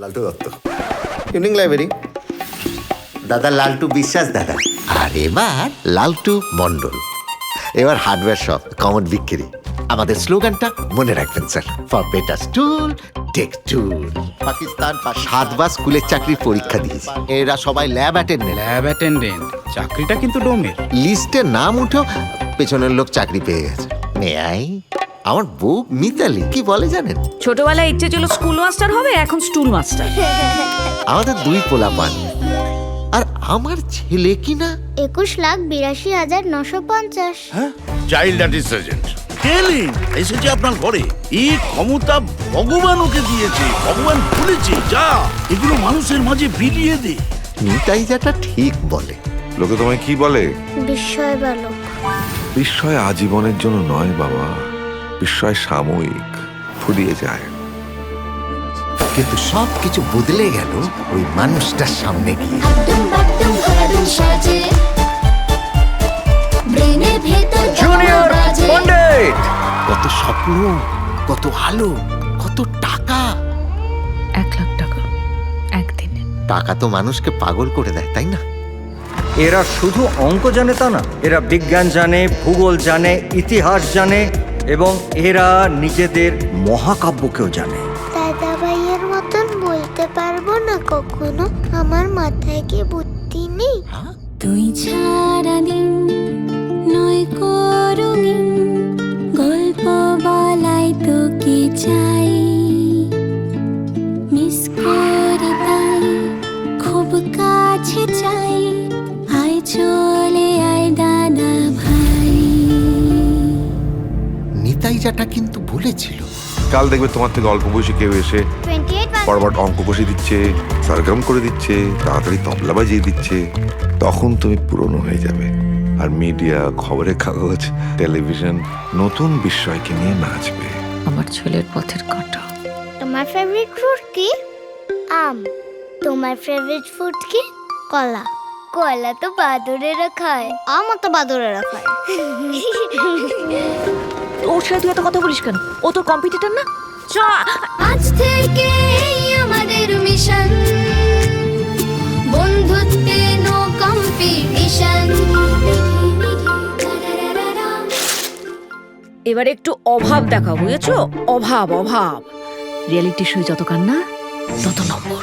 লালটু Dutta. Evening library দাদা লালটু বিশ্বাস দাদা। আর এবার লালটু মন্ডল এবার হার্ডওয়্যার শপ কমন বিক্রি। আমাদের স্লোগানটা মনে রাখবেন sir. For better stool take tool Pakistan সাতবার স্কুলের চাকরির পরীক্ষা দিয়েছে। এরা সবাই ল্যাব অ্যাটেন্ডেন্ট ল্যাব অ্যাটেন্ডেন্ট চাকরিটা কিন্তু ডোমের লিস্টে নাম উঠেও পেছনের লোক চাকরি পেয়ে গেছে। নেয়াই আমার বউ মিতালি কি বলে জানেন? ছোটবেলায় ইচ্ছে ছিল স্কুল মাস্টার হবে এখন স্টুল মাস্টার আমাদের দুই পোলা পান। আর আমার ছেলে কি না? একুশ লাখ বিরাশি হাজার নশো পঞ্চাশ। চাইল্ড আর্টিস্ট সার্জেন্ট টেলিং এসেছে আপনার ঘরে এই ক্ষমতা ভগবান ওকে দিয়েছে ভগবান খুলেছে যা এগুলো মানুষের মাঝে বিলিয়ে দে। নিতাই যেটা ঠিক বলে। লোকে তোমায় কি বলে? বিস্ময় বালক। বিস্ময় আজীবনের জন্য নয় বাবা। বিস্ময় সাময়িক ফুরিয়ে যায়। কিন্তু সব কিছু বদলে গেল ওই মানুষটার সামনে গিয়ে। কত স্বপ্ন কত আলো কত টাকা। এক লাখ টাকা একদিনে। টাকা তো মানুষকে পাগল করে দেয় তাই না? এরা শুধু অঙ্ক জানে তা না এরা বিজ্ঞান জানে ভূগোল জানে ইতিহাস জানে এবং এরা নিজেদের মহাকাব্যকেও জানে। দাদা ভাইয়ের মতন বলতে পারব না কখনো। আমার মাথায় কি বুদ্ধি নেই? তুই ছাড়া দিন যাটা কিন্তু বলেছিল কাল দেখবে তোমার থেকে অল্প বয়সী কেউ এসে পরপর অঙ্ক কষে দিচ্ছে সরগম করে দিচ্ছে তাড়াতাড়ি তবলা বাজিয়ে দিচ্ছে। তখন তুমি পুরনো হয়ে যাবে। আর মিডিয়া খবরের কাগজ টেলিভিশন নতুন বিস্ময়কে নিয়ে নাচবে। আমার ছেলের পথের কাঁটা। তোমার ফেভারিট ফ্রুট কি? আম। তোমার ফেভারিট ফুড কি? কলা। কলা তো বাদরেরা খায়। আমও তো বাদরেরা খায়। সাথে তুই এত কথা বলিস কেন? ও তোর কম্পিটিটর না? চ আজ থেকে আমাদের মিশন বন্ধুত্বে নো কম্পিটিশন এবার একটু অভাব দেখা বুঝেছ? অভাব অভাব। রিয়েলিটি শো যত কান্না তত নম্বর।